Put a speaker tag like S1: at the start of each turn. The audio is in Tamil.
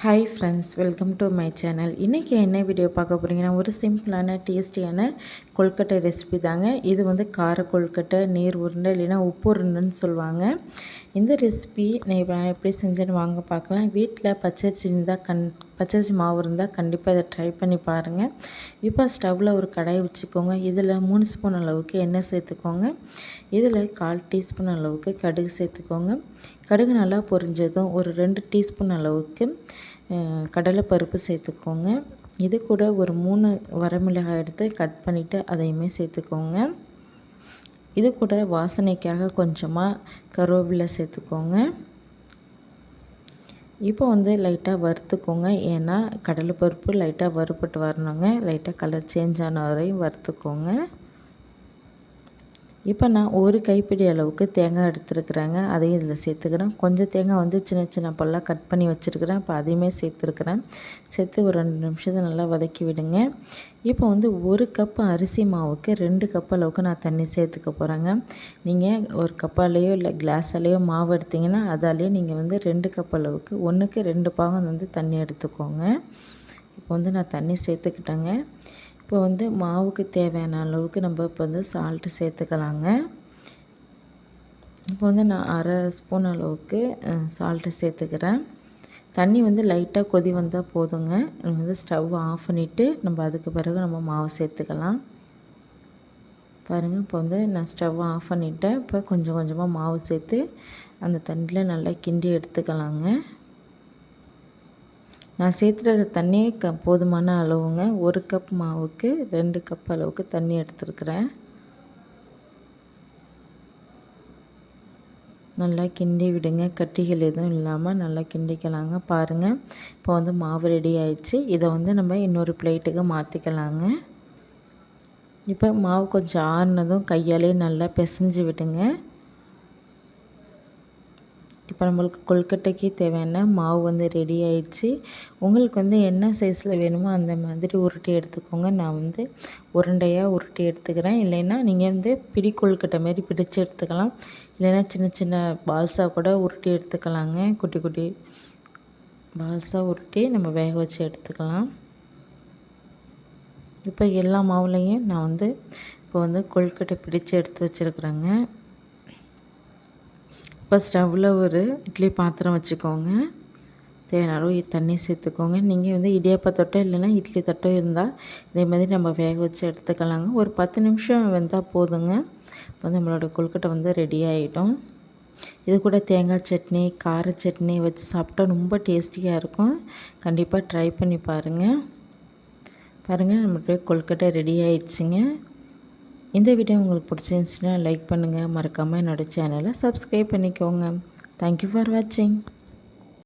S1: Hi friends welcome to my channel இன்றைக்கி என்ன வீடியோ பார்க்க போகிறீங்கன்னா ஒரு சிம்பிளான டேஸ்டியான கொழுக்கட்டை ரெசிபி தாங்க. இது வந்து கார கொழுக்கட்டை நீர் உருண்டை இல்லைன்னா உப்பு உருண்டைன்னு சொல்லுவாங்க. இந்த ரெசிபி நான் எப்படி செஞ்சேன்னு வாங்க பார்க்கலாம். வீட்டில் பச்சரிசி இருந்தால் கண் பச்சரிசி மாவு இருந்தால் கண்டிப்பாக இதை ட்ரை பண்ணி பாருங்கள் இப்போ ஸ்டவ்வில் ஒரு கடாய் வச்சுக்கோங்க. இதில் மூணு ஸ்பூன் அளவுக்கு எண்ணெய் சேர்த்துக்கோங்க. இதில் கால் டீஸ்பூன் அளவுக்கு கடுகு சேர்த்துக்கோங்க. கடுகு நல்லா பொரிஞ்சதும் ஒரு ரெண்டு டீஸ்பூன் அளவுக்கு கடலைப்பருப்பு சேர்த்துக்கோங்க. இது கூட ஒரு மூணு வரமிளகாய் எடுத்து கட் பண்ணிவிட்டு அதையுமே சேர்த்துக்கோங்க. இது கூட வாசனைக்காக கொஞ்சமாக கருவேப்பிலை சேர்த்துக்கோங்க. இப்போ வந்து லைட்டாக வறுத்துக்கோங்க. ஏன்னா கடலைப்பருப்பு லைட்டாக வறுப்பட்டு வரணுங்க. லைட்டாக கலர் சேஞ்ச் ஆன வரையும் வறுத்துக்கோங்க. இப்போ நான் ஒரு கைப்பிடி அளவுக்கு தேங்காய் எடுத்துருக்குறேங்க. அதையும் இதில் சேர்த்துக்கிறேன். கொஞ்சம் தேங்காய் வந்து சின்ன சின்ன பல்லாக கட் பண்ணி வச்சுருக்கிறேன். இப்போ அதையுமே சேர்த்துருக்குறேன். சேர்த்து ஒரு ரெண்டு நிமிஷத்தை நல்லா வதக்கி விடுங்க. இப்போ வந்து ஒரு கப்பு அரிசி மாவுக்கு ரெண்டு கப் அளவுக்கு நான் தண்ணி சேர்த்துக்க போகிறேங்க நீங்கள் ஒரு கப்பாலேயோ இல்லை கிளாஸாலேயோ மாவு எடுத்திங்கன்னா அதாலேயே நீங்கள் வந்து ரெண்டு கப் அளவுக்கு ஒன்றுக்கு ரெண்டு பாகம் வந்து தண்ணி எடுத்துக்கோங்க. இப்போ வந்து நான் தண்ணி சேர்த்துக்கிட்டேங்க. இப்போ வந்து மாவுக்கு தேவையான அளவுக்கு நம்ம இப்போ வந்து சால்ட்டு சேர்த்துக்கலாங்க. இப்போ வந்து நான் அரை ஸ்பூன் அளவுக்கு சால்ட்டு சேர்த்துக்கிறேன். தண்ணி வந்து லைட்டாக கொதி வந்தால் போதுங்க. நம்ம வந்து ஸ்டவ் ஆஃப் பண்ணிவிட்டு நம்ம அதுக்கு பிறகு நம்ம மாவு சேர்த்துக்கலாம். பாருங்கள் இப்போ வந்து நான் ஸ்டவ் ஆஃப் பண்ணிவிட்டேன் இப்போ கொஞ்சம் கொஞ்சமாக மாவு சேர்த்து அந்த தண்ணியில் நல்லா கிண்டி எடுத்துக்கலாங்க. நான் சேர்த்துற தண்ணியே க போதுமான அளவுங்க. ஒரு கப் மாவுக்கு ரெண்டு கப் அளவுக்கு தண்ணி எடுத்துருக்குறேன். நல்லா கிண்டி விடுங்க. கட்டிகள் எதுவும் இல்லாமல் நல்லா கிண்டிக்கலாங்க. பாருங்கள் இப்போ வந்து மாவு ரெடி ஆயிடுச்சு. இதை வந்து நம்ம இன்னொரு பிளேட்டுக்கு மாற்றிக்கலாங்க இப்போ மாவு கொஞ்சம் ஆறுனதும் கையாலே நல்லா பிசைஞ்சு விடுங்க. இப்போ நம்மளுக்கு கொல்கட்டைக்கு தேவையான மாவு வந்து ரெடி ஆயிடுச்சு. உங்களுக்கு வந்து என்ன சைஸில் வேணுமோ அந்த மாதிரி உருட்டி எடுத்துக்கோங்க. நான் வந்து உருண்டையாக உருட்டி எடுத்துக்கிறேன். இல்லைன்னா நீங்கள் வந்து பிடி கொழுக்கட்டை மாரி பிடிச்சு எடுத்துக்கலாம். இல்லைன்னா சின்ன சின்ன பால்ஸாக கூட உருட்டி எடுத்துக்கலாங்க. குட்டி குட்டி பால்ஸாக உருட்டி நம்ம வேக வச்சு எடுத்துக்கலாம். இப்போ எல்லா மாவுலையும் நான் வந்து இப்போ வந்து கொழுக்கட்டை பிடிச்சு எடுத்து வச்சுருக்குறேங்க. இப்போ ஸ்டவ்வில் ஒரு இட்லி பாத்திரம் வச்சுக்கோங்க. தேவையான அளவு தண்ணி சேர்த்துக்கோங்க. நீங்கள் வந்து இடியாப்ப தட்டோ இல்லைன்னா இட்லி தட்டோ இருந்தால் இதே மாதிரி நம்ம வேக வச்சு எடுத்துக்கலாங்க. ஒரு பத்து நிமிஷம் வெந்தால் போதுங்க. இப்போ நம்மளோட கொழுக்கட்டை வந்து ரெடி ஆகிடும் இது கூட தேங்காய் சட்னி கார சட்னி வச்சு சாப்பிட்டா ரொம்ப டேஸ்டியாக இருக்கும். கண்டிப்பாக ட்ரை பண்ணி பாருங்கள் பாருங்கள் நம்மளுடைய கொழுக்கட்டை ரெடி ஆயிடுச்சுங்க. இந்த வீடியோ உங்களுக்கு பிடிச்சிருந்துச்சுன்னா லைக் பண்ணுங்கள் மறக்காமல் என்னோடய சேனலை சப்ஸ்கிரைப் பண்ணிக்கோங்க. தேங்க்யூ ஃபார் வாட்சிங்